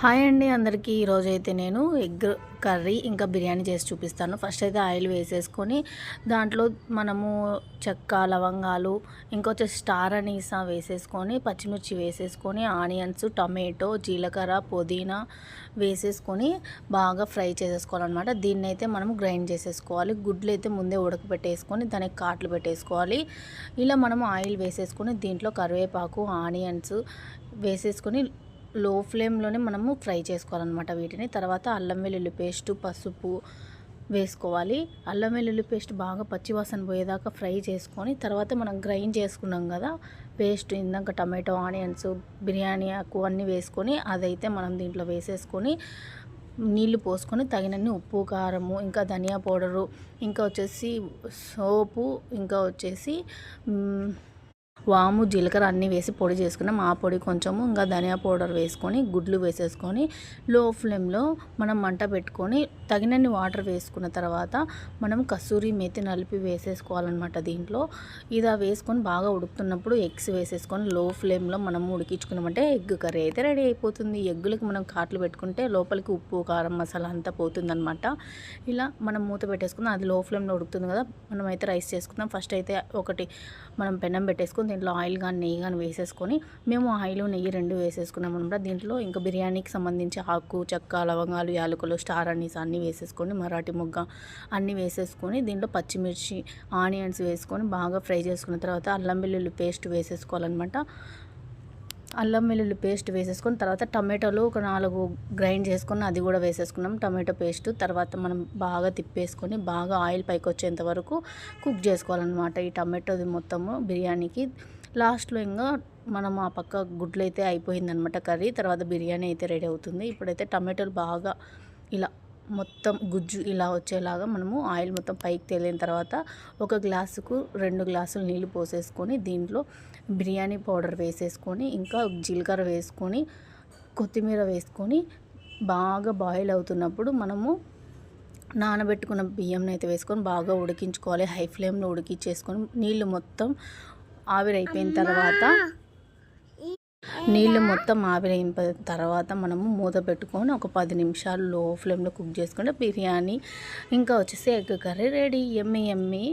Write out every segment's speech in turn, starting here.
Hi అండి అందరికీ. ఈరోజు అయితే నేను ఎగ్ కర్రీ ఇంకా బిర్యానీ చేసి చూపిస్తాను. ఫస్ట్ అయితే ఆయిల్ వేసేసుకొని దాంట్లో మనము చెక్క లవంగాలు ఇంకొచ్చేసి స్టార్ అనీసా వేసేసుకొని పచ్చిమిర్చి వేసేసుకొని ఆనియన్స్ టమాటో జీలకర్ర పుదీనా వేసేసుకొని బాగా ఫ్రై చేసేసుకోవాలన్నమాట. దీన్ని అయితే మనం గ్రైండ్ చేసేసుకోవాలి. గుడ్లు అయితే ముందే ఉడకబెట్టేసుకొని దానికి కాట్లు పెట్టేసుకోవాలి. ఇలా మనం ఆయిల్ వేసేసుకొని దీంట్లో కరివేపాకు ఆనియన్స్ వేసేసుకొని లో ఫ్లేమ్లోనే మనము ఫ్రై చేసుకోవాలన్నమాట వీటిని. తర్వాత అల్లం వెల్లుల్లి పేస్టు పసుపు వేసుకోవాలి. అల్లం వెల్లుల్లి పేస్ట్ బాగా పచ్చివాసన పోయేదాకా ఫ్రై చేసుకొని తర్వాత మనం గ్రైండ్ చేసుకున్నాం కదా పేస్ట్ ఇందాక టమాటో ఆనియన్స్ బిర్యానీ ఆకు అన్నీ వేసుకొని అదైతే మనం దీంట్లో వేసేసుకొని నీళ్ళు పోసుకొని తగినన్ని ఉప్పు కారము ఇంకా ధనియా పౌడరు ఇంకా వచ్చేసి సోపు ఇంకా వచ్చేసి వాము జీలకర్ర అన్నీ వేసి పొడి చేసుకున్నాం. ఆ పొడి కొంచెము ఇంకా ధనియా పౌడర్ వేసుకొని గుడ్లు వేసేసుకొని లో ఫ్లేమ్లో మనం మంట పెట్టుకొని తగినన్ని వాటర్ వేసుకున్న తర్వాత మనం కస్తూరి మెతి నలిపి వేసేసుకోవాలన్నమాట దీంట్లో. ఇది వేసుకొని బాగా ఉడుకుతున్నప్పుడు ఎగ్స్ వేసేసుకొని లో ఫ్లేమ్లో మనం ఉడికించుకున్నామంటే ఎగ్ కర్రీ అయితే రెడీ అయిపోతుంది. ఎగ్గులకి మనం కాట్లు పెట్టుకుంటే లోపలికి ఉప్పు కారం మసాలా అంతా పోతుందన్నమాట. ఇలా మనం మూత పెట్టేసుకుందాం అది లో ఫ్లేమ్లో ఉడుకుతుంది కదా మనం అయితే రైస్ చేసుకుందాం. ఫస్ట్ అయితే ఒకటి మనం పెనం పెట్టేసుకుని దీంట్లో ఆయిల్ కానీ నెయ్యి కానీ వేసేసుకొని మేము ఆయిల్ నెయ్యి రెండు వేసేసుకున్నాం అనమాట దీంట్లో ఇంకా బిర్యానీకి సంబంధించి ఆకు చెక్క లవంగాలు యాలకులు స్టార్ అనీస్ అన్నీ వేసేసుకొని మరాఠీ ముగ్గ అన్నీ వేసేసుకొని దీంట్లో పచ్చిమిర్చి ఆనియన్స్ వేసుకొని బాగా ఫ్రై చేసుకున్న తర్వాత అల్లం వెల్లుల్లి పేస్ట్ వేసేసుకోవాలన్నమాట. అల్లం వెల్లుల్లి పేస్ట్ వేసేసుకొని తర్వాత టమాటోలు ఒక నాలుగు గ్రైండ్ చేసుకుని అది కూడా వేసేసుకున్నాం. టమాటో పేస్ట్ తర్వాత మనం బాగా తిప్పేసుకొని బాగా ఆయిల్ పైకి వచ్చేంత వరకు కుక్ చేసుకోవాలన్నమాట ఈ టమాటోది మొత్తము బిర్యానీకి. లాస్ట్లో ఇంకా మనం ఆ పక్క గుడ్లు అయితే అయిపోయిందనమాట కర్రీ. తర్వాత బిర్యానీ అయితే రెడీ అవుతుంది. ఇప్పుడైతే టమాటోలు బాగా ఇలా మొత్తం గుజ్జు ఇలా వచ్చేలాగా మనము ఆయిల్ మొత్తం పైకి తేలిన తర్వాత ఒక గ్లాసుకు రెండు గ్లాసులు నీళ్ళు పోసేసుకొని దీంట్లో బిర్యానీ పౌడర్ వేసేసుకొని ఇంకా జీలకర్ర వేసుకొని కొత్తిమీర వేసుకొని బాగా బాయిల్ అవుతున్నప్పుడు మనము నానబెట్టుకున్న బియ్యంని అయితే వేసుకొని బాగా ఉడికించుకోవాలి. హై ఫ్లేమ్లో ఉడికించేసుకొని నీళ్ళు మొత్తం ఆవిరైపోయిన తర్వాత నీళ్ళు మొత్తం ఆవిరైన తర్వాత మనము మూత పెట్టుకొని ఒక పది నిమిషాలు లో ఫ్లేమ్లో కుక్ చేసుకుంటే బిర్యానీ ఇంకా వచ్చేసి ఎగ్ కర్రీ రెడీ. ఎమ్మి ఎమ్మి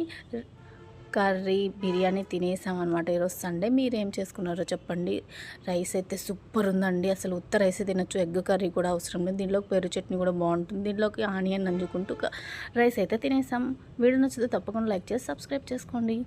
కర్రీ బిర్యానీ తినేసామన్నమాట. ఈరోజు సండే మీరు ఏం చేసుకున్నారో చెప్పండి. రైస్ అయితే సూపర్ ఉందండి. అసలు ఉత్త రైస్ తినొచ్చు. ఎగ్ కర్రీ కూడా అవసరం లేదు. దీంట్లోకి పెరుగు చట్నీ కూడా బాగుంటుంది. దీనిలోకి ఆనియన్ నంజుకుంటూ రైస్ అయితే తినేసాం. వీడియో నచ్చితే తప్పకుండా లైక్ చేసి సబ్స్క్రైబ్ చేసుకోండి.